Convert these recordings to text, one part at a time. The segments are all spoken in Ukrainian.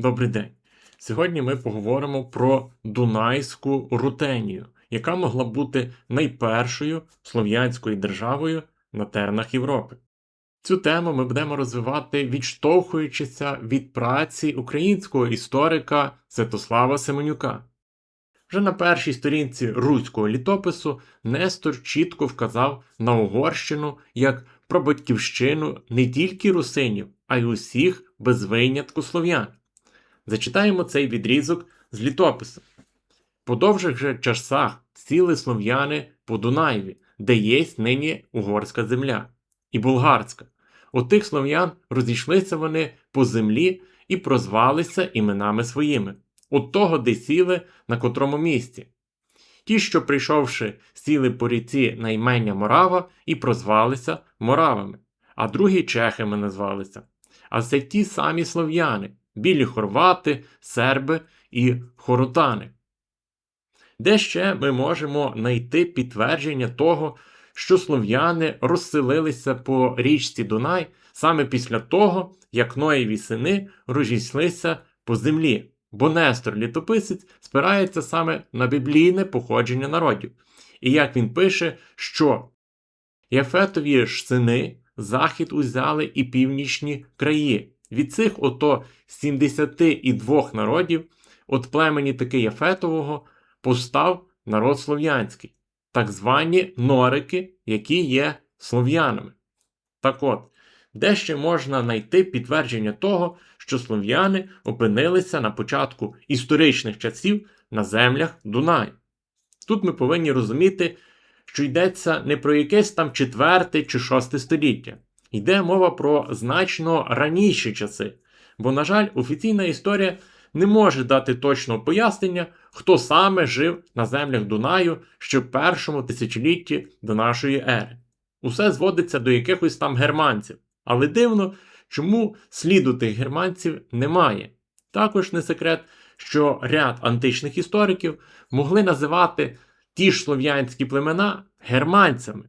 Добрий день. Сьогодні ми поговоримо про Дунайську Рутенію, яка могла бути найпершою слов'янською державою на теренах Європи. Цю тему ми будемо розвивати, відштовхуючися від праці українського історика Святослава Семенюка. Вже на першій сторінці руського літопису Нестор чітко вказав на Угорщину як прабатьківщину не тільки русинів, а й усіх без винятку слов'ян. Зачитаємо цей відрізок з літопису. По довших же часах сіли слов'яни по Дунаєві, де є нині угорська земля, і булгарська. У тих слов'ян розійшлися вони по землі і прозвалися іменами своїми, от того, де сіли на котрому місці. Ті, що прийшовши, сіли по ріці на імення Морава і прозвалися Моравами, а другі чехами назвалися. А це ті самі слов'яни, білі хорвати, серби і хоротани. Де ще ми можемо знайти підтвердження того, що слов'яни розселилися по річці Дунай саме після того, як Ноєві сини розійшлися по землі, бо Нестор літописець спирається саме на біблійне походження народів. І як він пише, що Яфетові ж сини захід узяли і північні краї. Від цих ото 72 народів, от племені таки Яфетового, постав народ слов'янський, так звані норики, які є слов'янами. Так от, де ще можна знайти підтвердження того, що слов'яни опинилися на початку історичних часів на землях Дунаю. Тут ми повинні розуміти, що йдеться не про якесь там четверте чи шосте століття. Йде мова про значно раніші часи, бо, на жаль, офіційна історія не може дати точного пояснення, хто саме жив на землях Дунаю ще в першому тисячолітті до нашої ери. Усе зводиться до якихось там германців, але дивно, чому сліду тих германців немає. Також не секрет, що ряд античних істориків могли називати ті ж слов'янські племена германцями.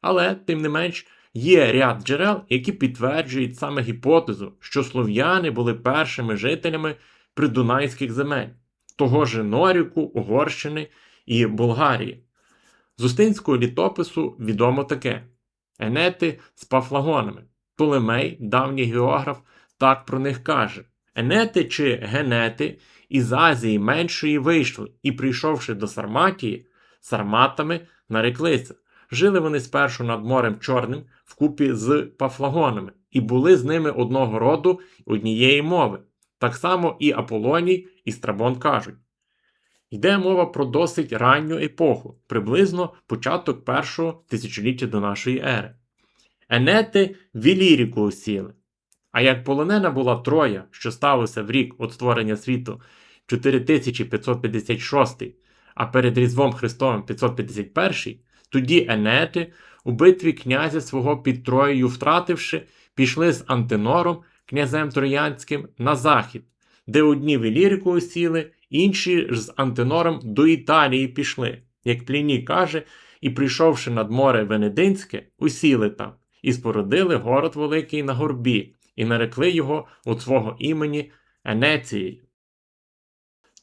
Але, тим не менш, Є ряд джерел, які підтверджують саме гіпотезу, що слов'яни були першими жителями придунайських земель, того ж Норіку, Угорщини і Болгарії. З Устинського літопису відомо таке: Енети з пафлагонами. Толемей, давній географ, так про них каже: Енети чи генети із Азії меншої вийшли і, прийшовши до Сарматії, сарматами нареклися. Жили вони спершу над морем Чорним вкупі з пафлагонами, і були з ними одного роду однієї мови. Так само і Аполоній, і Страбон кажуть. Йде мова про досить ранню епоху, приблизно початок першого тисячоліття до нашої ери. Енети в Іліріку осіли. А як полонена була Троя, що сталося в рік від створення світу 4556, а перед Різдвом Христовим 551, тоді Енети, у битві князя свого під Троєю втративши, пішли з Антинором, князем Троянським, на захід, де одні в Іліріку осіли, інші ж з Антинором до Італії пішли, як Пліні каже, і, прийшовши над море Венединське, усіли там, і спородили город великий на горбі, і нарекли його у свого імені Енецією.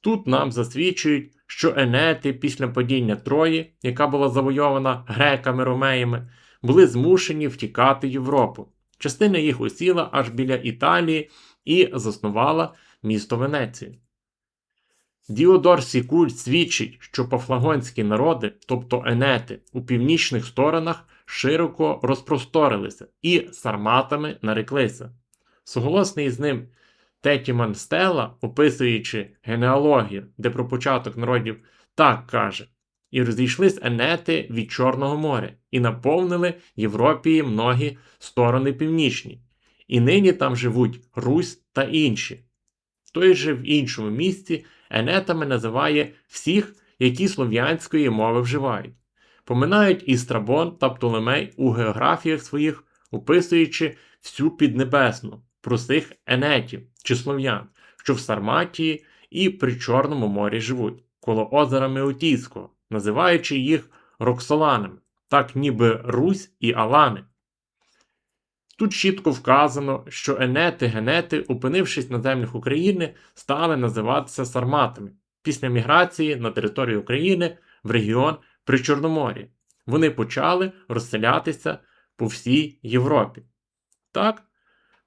Тут нам засвідчують, що Енети після падіння Трої, яка була завойована греками ромеями, були змушені втікати Європу. Частина їх осіла аж біля Італії і заснувала місто Венецію. Діодор Сікуль свідчить, що пафлагонські народи, тобто енети, у північних сторонах широко розпросторилися і сарматами нареклися. Суголосний з ним Тетіман Стела, описуючи генеалогію, де про початок народів так каже: і розійшлись енети від Чорного моря, і наповнили Європії многі сторони північні, і нині там живуть Русь та інші. Той же в іншому місці енетами називає всіх, які слов'янської мови вживають. Поминають і Страбон та Птолемей у географіях своїх, описуючи всю піднебесну простих енетів чи слов'ян, що в Сарматії і при Чорному морі живуть, коло озера Меотійського, називаючи їх Роксоланами, так ніби Русь і Алани. Тут чітко вказано, що енети, генети, опинившись на землях України, стали називатися сарматами після міграції на територію України в регіон Причорномор'я. Вони почали розселятися по всій Європі. Так,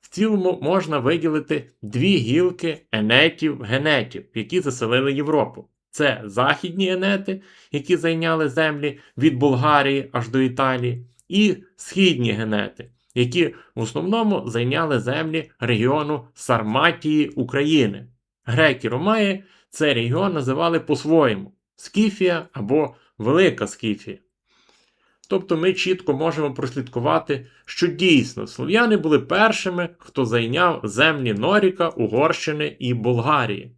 в цілому можна виділити дві гілки енетів-генетів, які заселили Європу. Це західні енети, які зайняли землі від Болгарії аж до Італії, і східні генети, які в основному зайняли землі регіону Сарматії України. Греки Ромаї цей регіон називали по-своєму Скіфія або Велика Скіфія. Тобто ми чітко можемо прослідкувати, що дійсно слов'яни були першими, хто зайняв землі Норіка, Угорщини і Болгарії.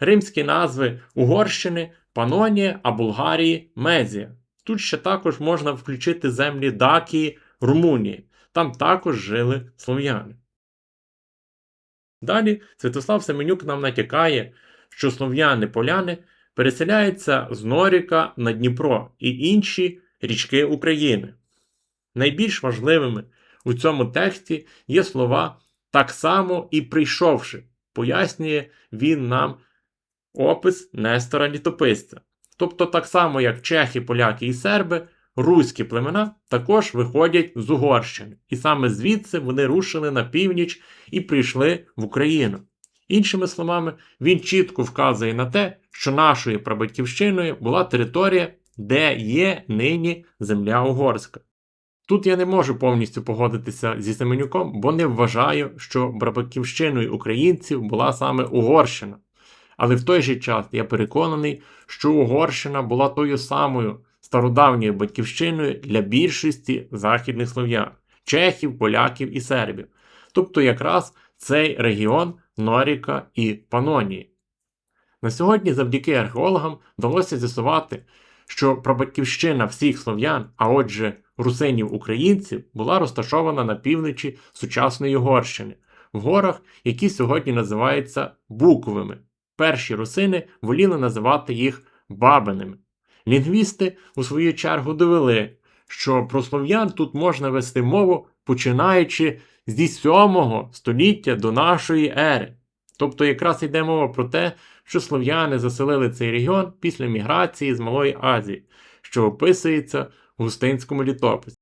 Римські назви Угорщини Панонія, а Болгарії Мезія. Тут ще також можна включити землі Дакії, Румунії. Там також жили слов'яни. Далі Святослав Семенюк нам натякає, що слов'яни-поляни переселяються з Норіка на Дніпро і інші річки України. Найбільш важливими у цьому тексті є слова так само і прийшовши, пояснює він нам опис Нестора Літописця. Тобто, так само, як чехи, поляки і серби, руські племена також виходять з Угорщини, і саме звідси вони рушили на північ і прийшли в Україну. Іншими словами, він чітко вказує на те, що нашою прабатьківщиною була територія, де є нині земля угорська. Тут я не можу повністю погодитися зі Семенюком, бо не вважаю, що прабатьківщиною українців була саме Угорщина. Але в той же час я переконаний, що Угорщина була тою самою стародавньою батьківщиною для більшості західних слов'ян чехів, поляків і сербів. Тобто якраз цей регіон Норіка і Панонії. На сьогодні, завдяки археологам, вдалося з'ясувати, що прабатьківщина всіх слов'ян, а отже, русинів-українців, була розташована на півночі сучасної Угорщини, в горах, які сьогодні називаються Буковими. Перші русини воліли називати їх бабиними. Лінгвісти, у свою чергу, довели, що про слов'ян тут можна вести мову, починаючи зі 7 століття до нашої ери. Тобто якраз йде мова про те, що слов'яни заселили цей регіон після міграції з Малої Азії, що описується в Густинському літописі.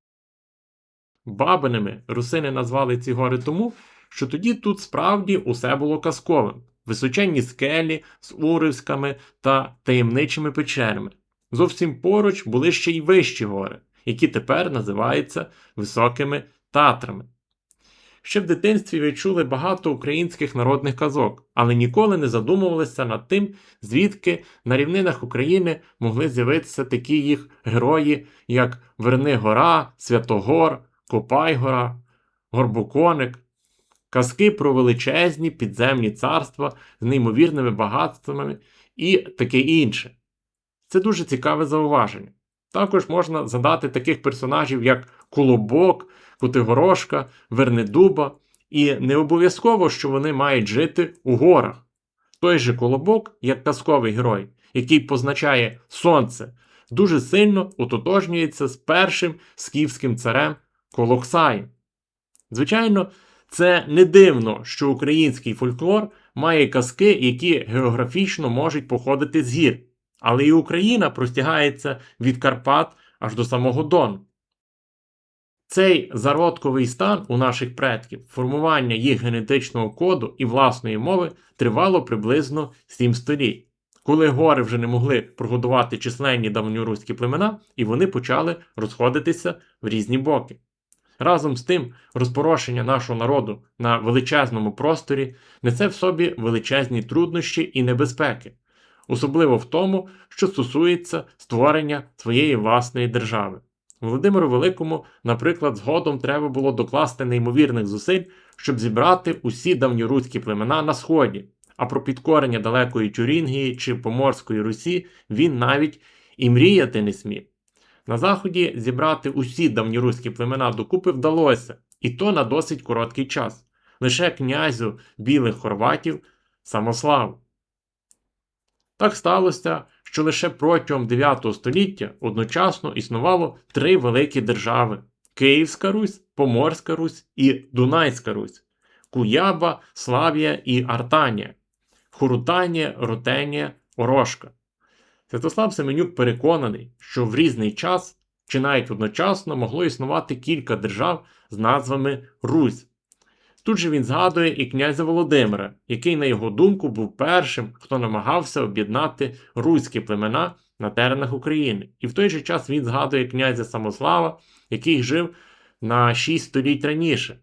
Бабиними русини назвали ці гори тому, що тоді тут справді усе було казковим, височенні скелі з уривськами та таємничими печерами. Зовсім поруч були ще й вищі гори, які тепер називаються високими татрами. Ще в дитинстві ви чули багато українських народних казок, але ніколи не задумувалися над тим, звідки на рівнинах України могли з'явитися такі їх герої, як Вернигора, Святогор, Копайгора, Горбоконик, казки про величезні підземні царства з неймовірними багатствами і таке інше. Це дуже цікаве зауваження. Також можна задати таких персонажів, як Колобок, Кутигорошка, Вернедуба, і не обов'язково, що вони мають жити у горах. Той же Колобок, як казковий герой, який позначає сонце, дуже сильно ототожнюється з першим скіфським царем Колоксаєм. Звичайно, це не дивно, що український фольклор має казки, які географічно можуть походити з гір. Але і Україна простягається від Карпат аж до самого Дону. Цей зародковий стан у наших предків, формування їх генетичного коду і власної мови тривало приблизно 7 століть, коли гори вже не могли прогодувати численні давньоруські племена, і вони почали розходитися в різні боки. Разом з тим, розпорошення нашого народу на величезному просторі несе в собі величезні труднощі і небезпеки особливо в тому, що стосується створення своєї власної держави. Володимиру Великому, наприклад, згодом треба було докласти неймовірних зусиль, щоб зібрати усі давньоруські племена на Сході, а про підкорення далекої Тюрінгії чи Поморської Русі він навіть і мріяти не смів. На Заході зібрати усі давньоруські племена докупи вдалося, і то на досить короткий час. Лише князю білих хорватів Самославу. Так сталося, що лише протягом 9 століття одночасно існувало три великі держави Київська Русь, Поморська Русь і Дунайська Русь, Куяба, Славія і Артанія, Хурутанія, Рутенія, Орошка. Святослав Семенюк переконаний, що в різний час чи навіть одночасно могло існувати кілька держав з назвами Русь. Тут же він згадує і князя Володимира, який, на його думку, був першим, хто намагався об'єднати руські племена на теренах України. І в той же час він згадує князя Самослава, який жив на 6 століть раніше.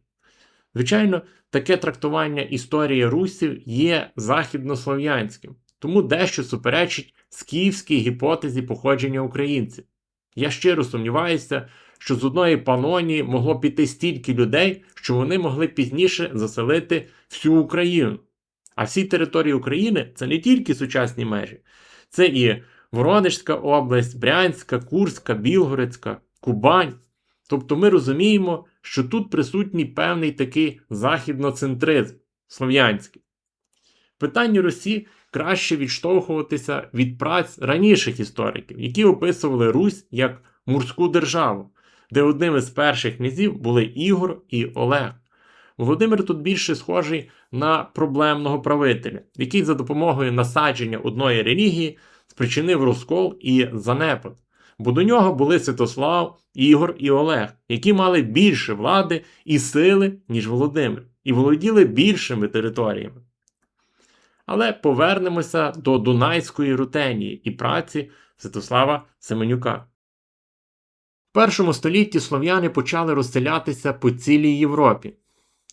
Звичайно, таке трактування історії русів є західнослов'янським, тому дещо суперечить скіфській гіпотезі походження українців. Я щиро сумніваюся, що з одної панонії могло піти стільки людей, що вони могли пізніше заселити всю Україну. А всі території України це не тільки сучасні межі, це і Воронежська область, Брянська, Курська, Білгородська, Кубань. Тобто ми розуміємо, що тут присутній певний такий західноцентризм слов'янський. Питанню Русі краще відштовхуватися від праць раніших істориків, які описували Русь як морську державу, де одним із перших князів були Ігор і Олег. Володимир тут більше схожий на проблемного правителя, який за допомогою насадження одної релігії спричинив розкол і занепад. Бо до нього були Святослав, Ігор і Олег, які мали більше влади і сили, ніж Володимир, і володіли більшими територіями. Але повернемося до Дунайської рутенії і праці Святослава Семенюка. Першому столітті слов'яни почали розселятися по цілій Європі.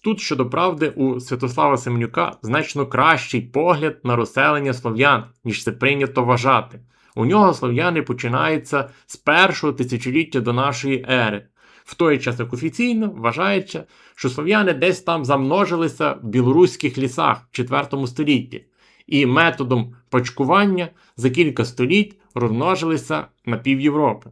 Тут, щодо правди, у Святослава Семенюка значно кращий погляд на розселення слов'ян, ніж це прийнято вважати. У нього слов'яни починаються з першого тисячоліття до нашої ери. В той час як офіційно вважається, що слов'яни десь там замножилися в білоруських лісах в IV столітті, і методом пачкування за кілька століть розмножилися на пів Європи.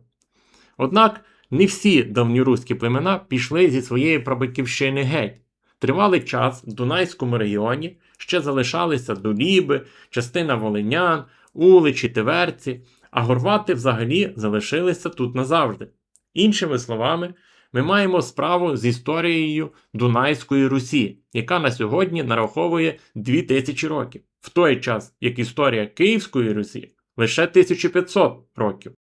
Однак не всі давньоруські племена пішли зі своєї прабатьківщини геть. Тривалий час в Дунайському регіоні ще залишалися Доліби, частина волинян, уличі, Тиверці, а горвати взагалі залишилися тут назавжди. Іншими словами, ми маємо справу з історією Дунайської Русі, яка на сьогодні нараховує 2000 років, в той час як історія Київської Русі лише 1500 років.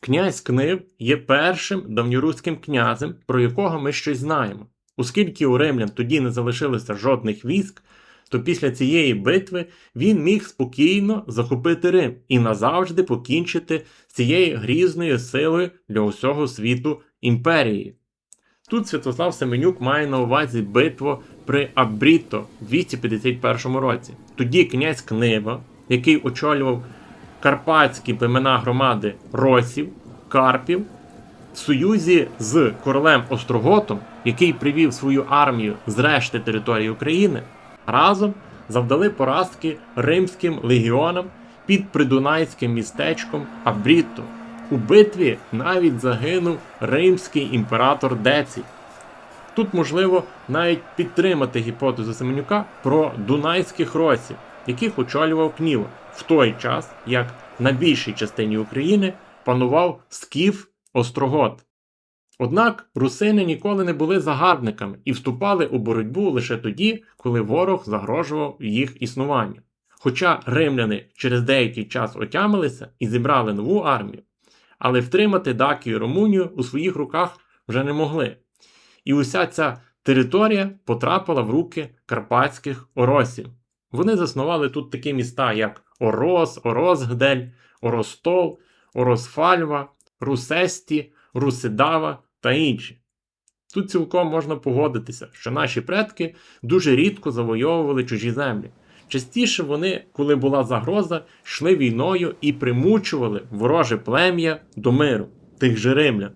Князь Книв є першим давньоруським князем, про якого ми щось знаємо. Оскільки у римлян тоді не залишилося жодних військ, то після цієї битви він міг спокійно захопити Рим і назавжди покінчити з цією грізною силою для усього світу імперії. Тут Святослав Семенюк має на увазі битву при Абріто в 251 році. Тоді князь Книва, який очолював карпатські племена громади Росів, Карпів, в союзі з королем Остроготом, який привів свою армію з решти території України, разом завдали поразки римським легіонам під придунайським містечком Абріто. У битві навіть загинув римський імператор Децій. Тут можливо навіть підтримати гіпотезу Семенюка про дунайських росів, яких очолював Кніва, в той час, як на більшій частині України панував скіф Острогот. Однак русини ніколи не були загарбниками і вступали у боротьбу лише тоді, коли ворог загрожував їх існуванню. Хоча римляни через деякий час отямилися і зібрали нову армію, але втримати Дакію Румунію у своїх руках вже не могли. І уся ця територія потрапила в руки карпатських оросів. Вони заснували тут такі міста, як Орос, Оросгдель, Оростол, Оросфальва, Русесті, Русидава та інші. Тут цілком можна погодитися, що наші предки дуже рідко завойовували чужі землі. Частіше вони, коли була загроза, йшли війною і примучували вороже плем'я до миру, тих же римлян.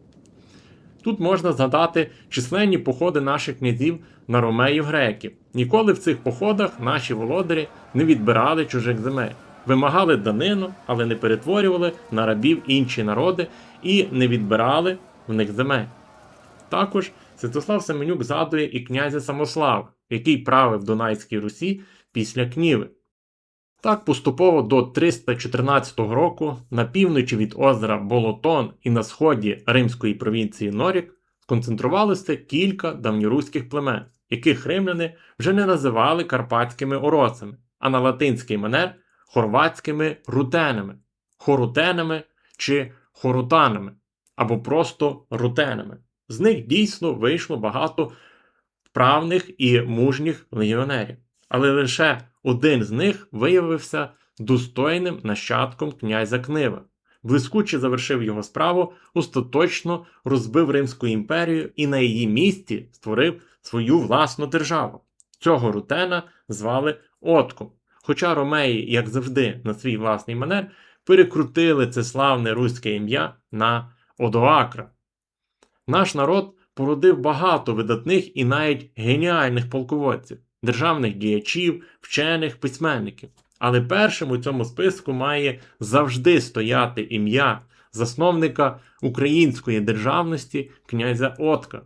Тут можна згадати численні походи наших князів на ромеїв греків. Ніколи в цих походах наші володарі не відбирали чужих земель, вимагали данину, але не перетворювали на рабів інші народи і не відбирали в них земель. Також Святослав Семенюк згадує і князя Самослава, який правив Дунайській Русі після Кніви. Так поступово до 314 року на півночі від озера Болотон і на сході римської провінції Норік сконцентрувалося кілька давньоруських племен, яких римляни вже не називали карпатськими ороцами, а на латинський манер хорватськими рутенами, хорутенами чи хорутанами або просто рутенами. З них дійсно вийшло багато вправних і мужніх легіонерів, але лише один з них виявився достойним нащадком князя Книва. Блискуче завершив його справу, остаточно розбив Римську імперію і на її місці створив свою власну державу. Цього рутена звали Отком. Хоча ромеї, як завжди, на свій власний манер, перекрутили це славне руське ім'я на Одоакра. Наш народ породив багато видатних і навіть геніальних полководців, державних діячів, вчених письменників. Але першим у цьому списку має завжди стояти ім'я засновника української державності князя Отка.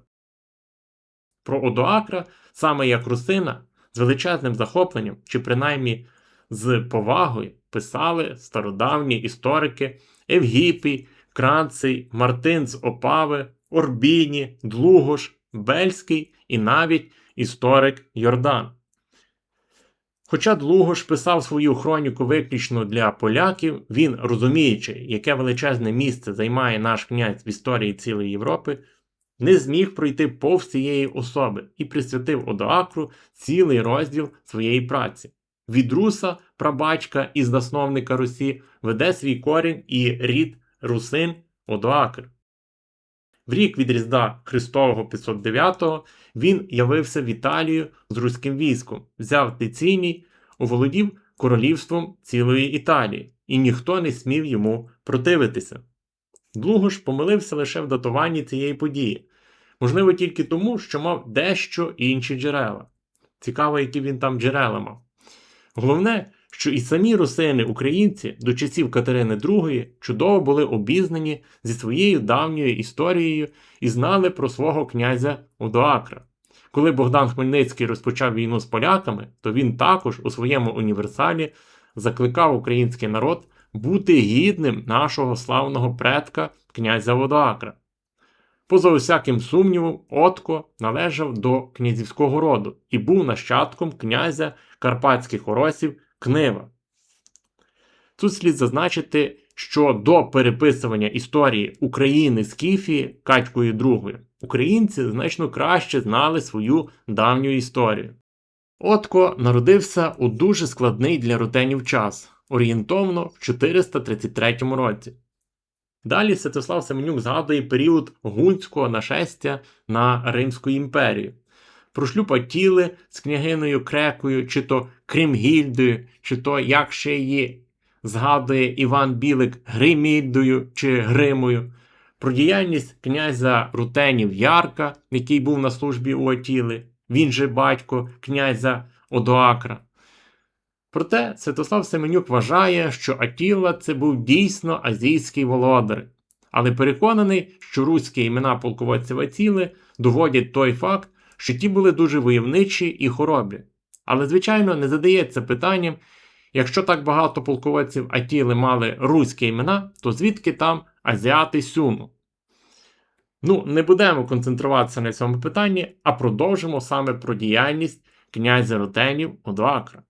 Про Одоакра, саме як русина, з величезним захопленням чи принаймні з повагою писали стародавні історики Евгіпій, Кранций, Мартин з Опави, Орбіні, Длугош, Бельський і навіть історик Йордан. Хоча Длугош писав свою хроніку виключно для поляків, він, розуміючи, яке величезне місце займає наш князь в історії цілої Європи, не зміг пройти повз цієї особи і присвятив Одоакру цілий розділ своєї праці. Від руса, прабачка і засновника Русі веде свій корінь і рід русин Одоакр. В рік від Різдва Христового 509-го він явився в Італію з руським військом, взяв Тиціній, оволодів королівством цілої Італії, і ніхто не смів йому противитися. Длугош помилився лише в датуванні цієї події, можливо, тільки тому, що мав дещо інші джерела. Цікаво, які він там джерела мав. Головне, що і самі русини, українці до часів Катерини II чудово були обізнані зі своєю давньою історією і знали про свого князя Одоакра. Коли Богдан Хмельницький розпочав війну з поляками, то він також у своєму універсалі закликав український народ бути гідним нашого славного предка князя Водоакра. Поза усяким сумнівом, Отко належав до князівського роду і був нащадком князя карпатських оросів Книва. Тут слід зазначити, що до переписування історії України з Кіфії Катькою II українці значно краще знали свою давню історію. Отко народився у дуже складний для рутенів час, орієнтовно в 433 році. Далі Святослав Семенюк згадує період гунського нашестя на Римську імперію. Про шлюб Атіли з княгиною Крекою, чи то Кримгільдою, чи то як ще її згадує Іван Білик Гримільдою чи Гримою, про діяльність князя Рутенів Ярка, який був на службі у Атіли, він же батько князя Одоакра. Проте Святослав Семенюк вважає, що Атіла це був дійсно азійський володар, але переконаний, що руські імена полководців Атіли доводять той факт, що ті були дуже войовничі і хоробрі. Але, звичайно, не задається питанням, якщо так багато полководців Атіли мали руські імена, то звідки там азіати Сюну? Ну, не будемо концентруватися на цьому питанні, а продовжимо саме про діяльність князя Рутенів Одоакра.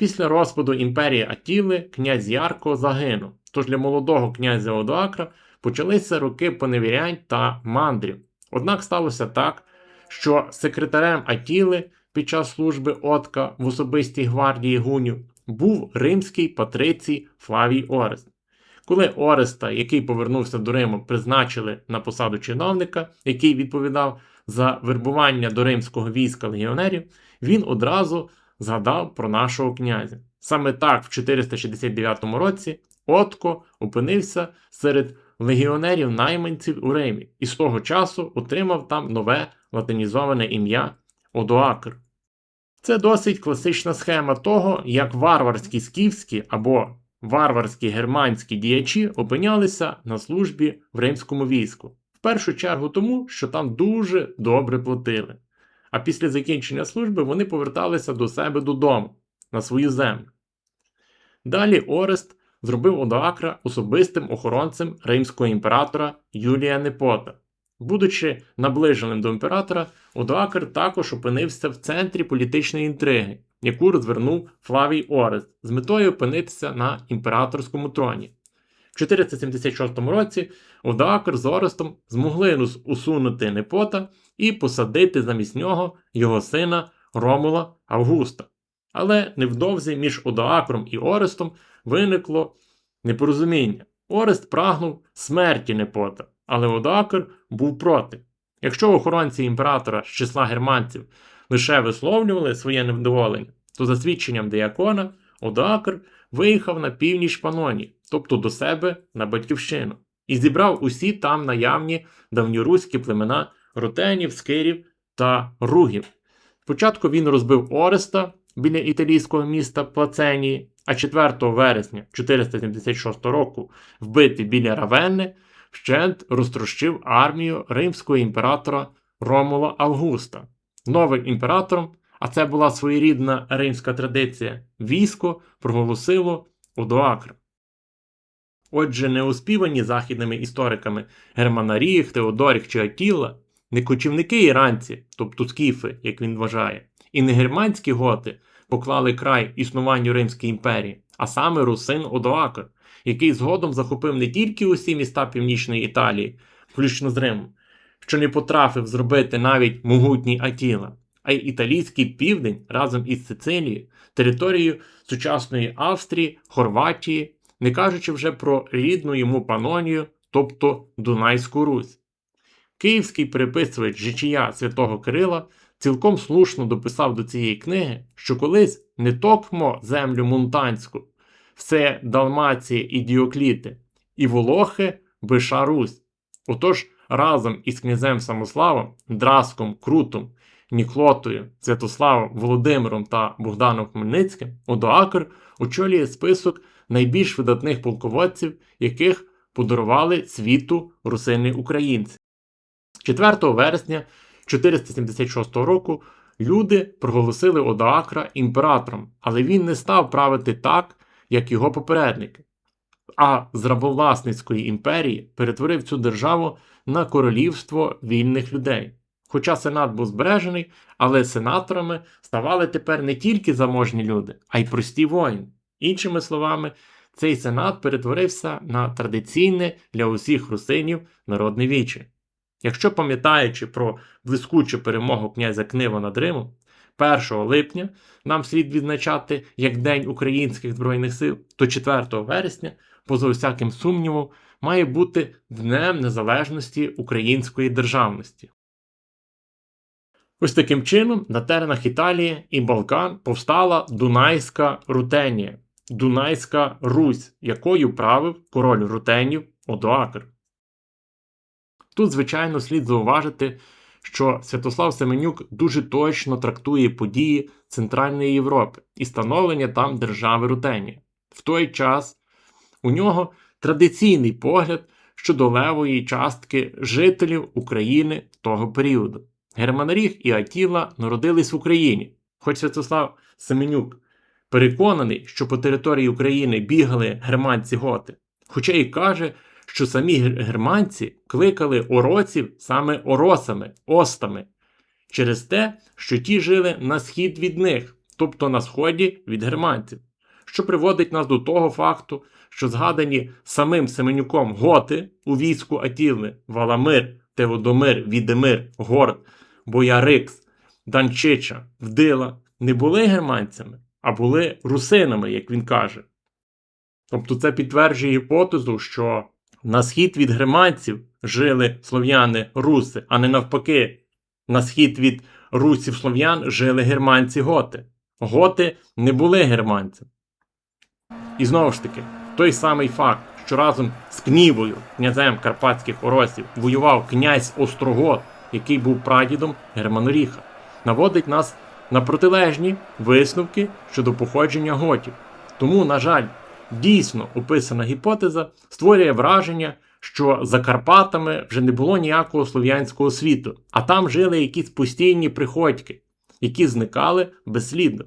Після розпаду імперії Атіли князь Ярко загинув, тож для молодого князя Одоакра почалися роки поневірянь та мандрів. Однак сталося так, що секретарем Атіли під час служби Отка в особистій гвардії гунів був римський патрицій Флавій Орест. Коли Ореста, який повернувся до Риму, призначили на посаду чиновника, який відповідав за вербування до римського війська легіонерів, він одразу згадав про нашого князя. Саме так, в 469 році, Отко опинився серед легіонерів найманців у Римі і з того часу отримав там нове латинізоване ім'я Одоакр. Це досить класична схема того, як варварські скіфські або варварські германські діячі опинялися на службі в римському війську. В першу чергу тому, що там дуже добре платили. А після закінчення служби вони поверталися до себе додому, на свою землю. Далі Орест зробив Одоакра особистим охоронцем римського імператора Юлія Непота. Будучи наближеним до імператора, Одоакр також опинився в центрі політичної інтриги, яку розвернув Флавій Орест з метою опинитися на імператорському троні. В 476 році Одоакр з Орестом змогли усунути Непота і посадити замість нього його сина Ромула Августа. Але невдовзі між Одоакром і Орестом виникло непорозуміння. Орест прагнув смерті Непота, але Одоакр був проти. Якщо охоронці імператора з числа германців лише висловлювали своє невдоволення, то за свідченням деякона Одоакр виїхав на північ Панонії, тобто до себе на батьківщину, і зібрав усі там наявні давньоруські племена рутенів, скирів та ругів. Спочатку він розбив Ореста біля італійського міста Плаценії, а 4 вересня 476 року, вбитий біля Равенни, вщент розтрощив армію римського імператора Ромула Августа. Новим імператором, а це була своєрідна римська традиція, військо проголосило Одоакр. Отже, неоспівані західними істориками Германаріг, Теодоріх чи Атіла, не кочівники іранці, тобто скіфи, як він вважає, і не германські готи поклали край існуванню Римської імперії, а саме русин Одоакр, який згодом захопив не тільки усі міста Північної Італії, включно з Римом, що не потрафив зробити навіть могутній Атіла, а й італійський південь разом із Сицилією, територією сучасної Австрії, Хорватії, не кажучи вже про рідну йому Панонію, тобто Дунайську Русь. Київський переписувач Жичія святого Кирила цілком слушно дописав до цієї книги, що колись не токмо землю мунтанську, все Далмація і Діокліти, і Волохи Биша Русь. Отож, разом із князем Самославом, Драском, Крутом, Ніклотою, Святославом, Володимиром та Богданом Хмельницьким Одоакр очолює список найбільш видатних полководців, яких подарували світу русини українці. 4 вересня 476 року люди проголосили Одоакра імператором, але він не став правити так, як його попередники. А з рабовласницької імперії перетворив цю державу на королівство вільних людей. Хоча сенат був збережений, але сенаторами ставали тепер не тільки заможні люди, а й прості воїни. Іншими словами, цей сенат перетворився на традиційне для усіх русинів народне віче. Якщо пам'ятаючи про блискучу перемогу князя Книва над Римом, 1 липня нам слід відзначати як День українських збройних сил, то 4 вересня, поза усяким сумнівом, має бути Днем Незалежності української державності. Ось таким чином на теренах Італії і Балкан повстала Дунайська Рутенія, Дунайська Русь, якою правив король рутенів Одоакр. Тут, звичайно, слід зауважити, що Святослав Семенюк дуже точно трактує події Центральної Європи і становлення там держави Рутенія. В той час у нього традиційний погляд щодо левої частки жителів України того періоду. Германаріг і Атіла народились в Україні, хоч Святослав Семенюк переконаний, що по території України бігали германці готи, хоча й каже, що самі германці кликали ороців саме оросами, остами, через те, що ті жили на схід від них, тобто на сході від германців, що приводить нас до того факту, що згадані самим Семенюком готи у війську Атіли, Валамир, Теодомир, Відемир, Горд, Боярикс, Данчича, Вдила не були германцями, а були русинами, як він каже. Тобто це підтверджує гіпотезу, що на схід від германців жили слов'яни руси, а не навпаки, на схід від русів слов'ян жили германці готи. Готи не були германцями. І знову ж таки, той самий факт, що разом з Кнівою, князем карпатських оросів, воював князь Острогот, який був прадідом Германоріха, наводить нас на протилежні висновки щодо походження готів. Тому, на жаль, дійсно описана гіпотеза створює враження, що за Карпатами вже не було ніякого слов'янського світу, а там жили якісь постійні приходьки, які зникали безслідно.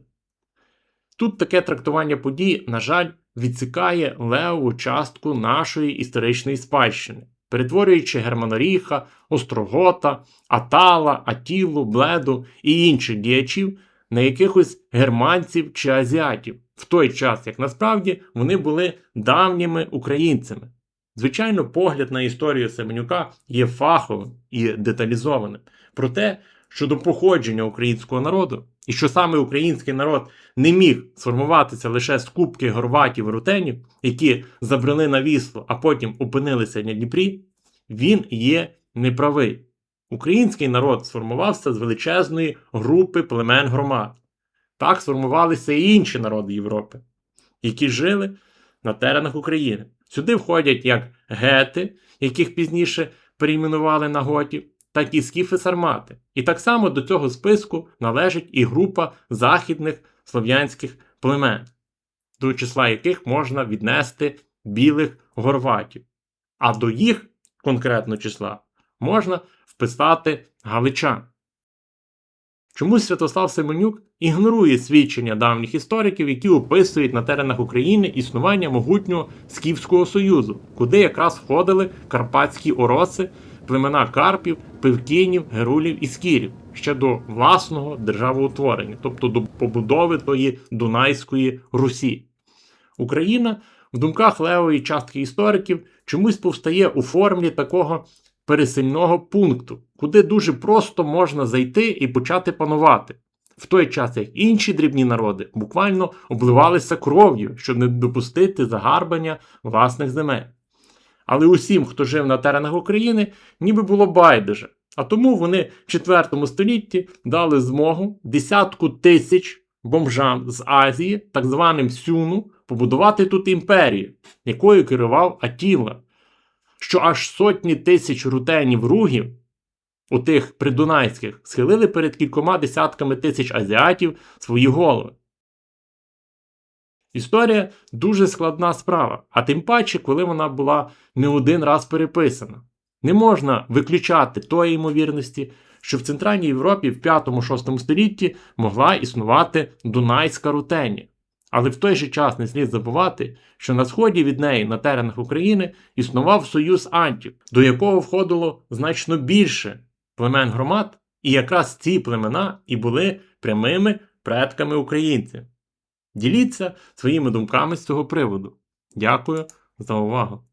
Тут таке трактування подій, на жаль, відсікає левову частку нашої історичної спадщини. Перетворюючи Германоріха, Острогота, Атала, Атілу, Бледу і інших діячів на якихось германців чи азіатів, в той час, як насправді вони були давніми українцями. Звичайно, погляд на історію Семенюка є фаховим і деталізованим. Проте, щодо походження українського народу, і що саме український народ не міг сформуватися лише з кубки горватів рутенів, які забрали на вісло, а потім опинилися на Дніпрі, він є неправий. Український народ сформувався з величезної групи племен громад. Так сформувалися і інші народи Європи, які жили на теренах України. Сюди входять як гети, яких пізніше перейменували на готів, так і скіфи сармати. І так само до цього списку належить і група західних слов'янських племен, до числа яких можна віднести білих горватів. А до їх конкретно числа можна вписати галичан. Чомусь Святослав Семенюк ігнорує свідчення давніх істориків, які описують на теренах України існування могутнього Скіфського Союзу, куди якраз входили карпатські ороси, племена карпів, пивкінів, герулів і скірів ще до власного державоутворення, тобто до побудови тої Дунайської Русі. Україна в думках левої частки істориків чомусь повстає у формі такого пересильного пункту, куди дуже просто можна зайти і почати панувати. В той час, як інші дрібні народи буквально обливалися кров'ю, щоб не допустити загарбання власних земель. Але усім, хто жив на теренах України, ніби було байдуже. А тому вони в 4 столітті дали змогу десятку тисяч бомжам з Азії, так званим Сюну, побудувати тут імперію, якою керував Атіла, що аж сотні тисяч рутенів ругів, у тих придунайських, схилили перед кількома десятками тисяч азіатів свої голови. Історія дуже складна справа, а тим паче, коли вона була не один раз переписана. Не можна виключати тої ймовірності, що в Центральній Європі в 5-6 столітті могла існувати Дунайська рутенія. Але в той же час не слід забувати, що на сході від неї на теренах України існував союз антів, до якого входило значно більше племен громад, і якраз ці племена і були прямими предками українців. Діліться своїми думками з цього приводу. Дякую за увагу!